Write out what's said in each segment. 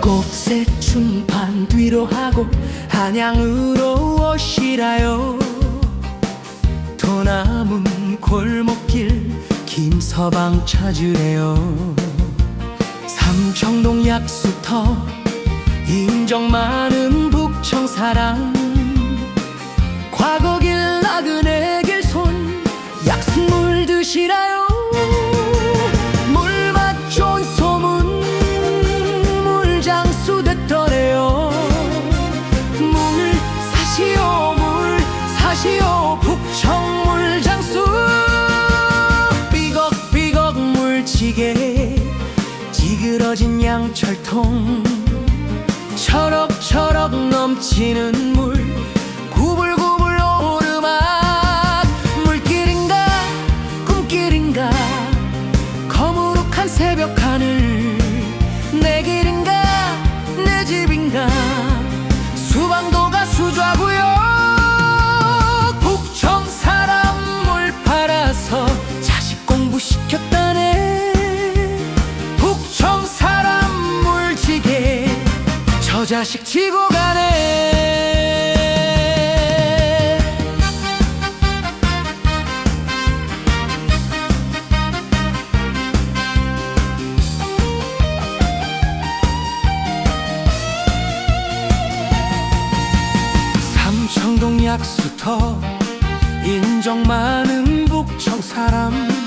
곱새 춤판 뒤로 하고 한양으로 오시라요. 도 남은 골목길 김서방 찾으래요. 삼청동 약수터 인정 많은 찌그러진 양철통 철럭철럭 넘치는 물 자식 지고 가네. 삼청동 약수터 인정 많은 북청 사람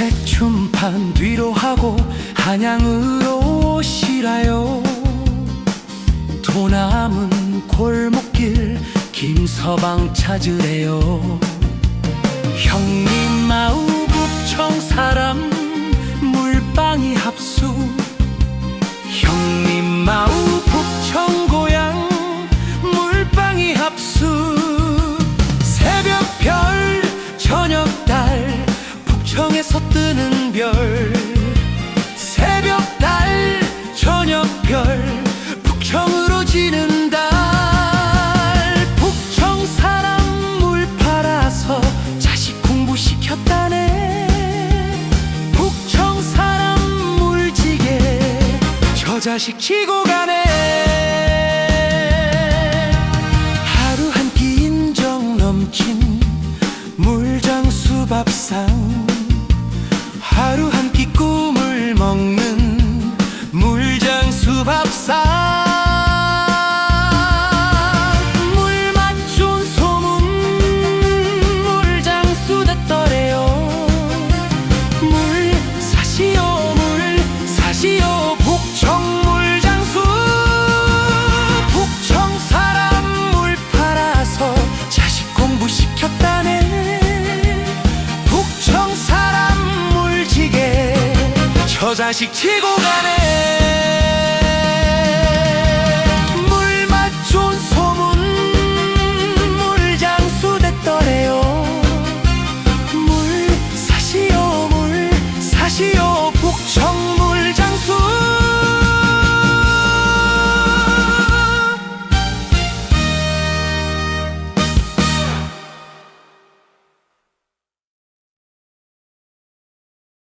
새 춤판 뒤로 하고 한양으로 오시라요. 도 남은 골목길 김서방 찾으래요. 형님 마우 북청 사람 저 자식 지고 가네. 하루 한 끼 인정 넘친 물장수 밥상. 하루 한 끼 꿈을 먹는 물장수 밥상. 사시오 북청 사람 물지게 저 자식 치고 가네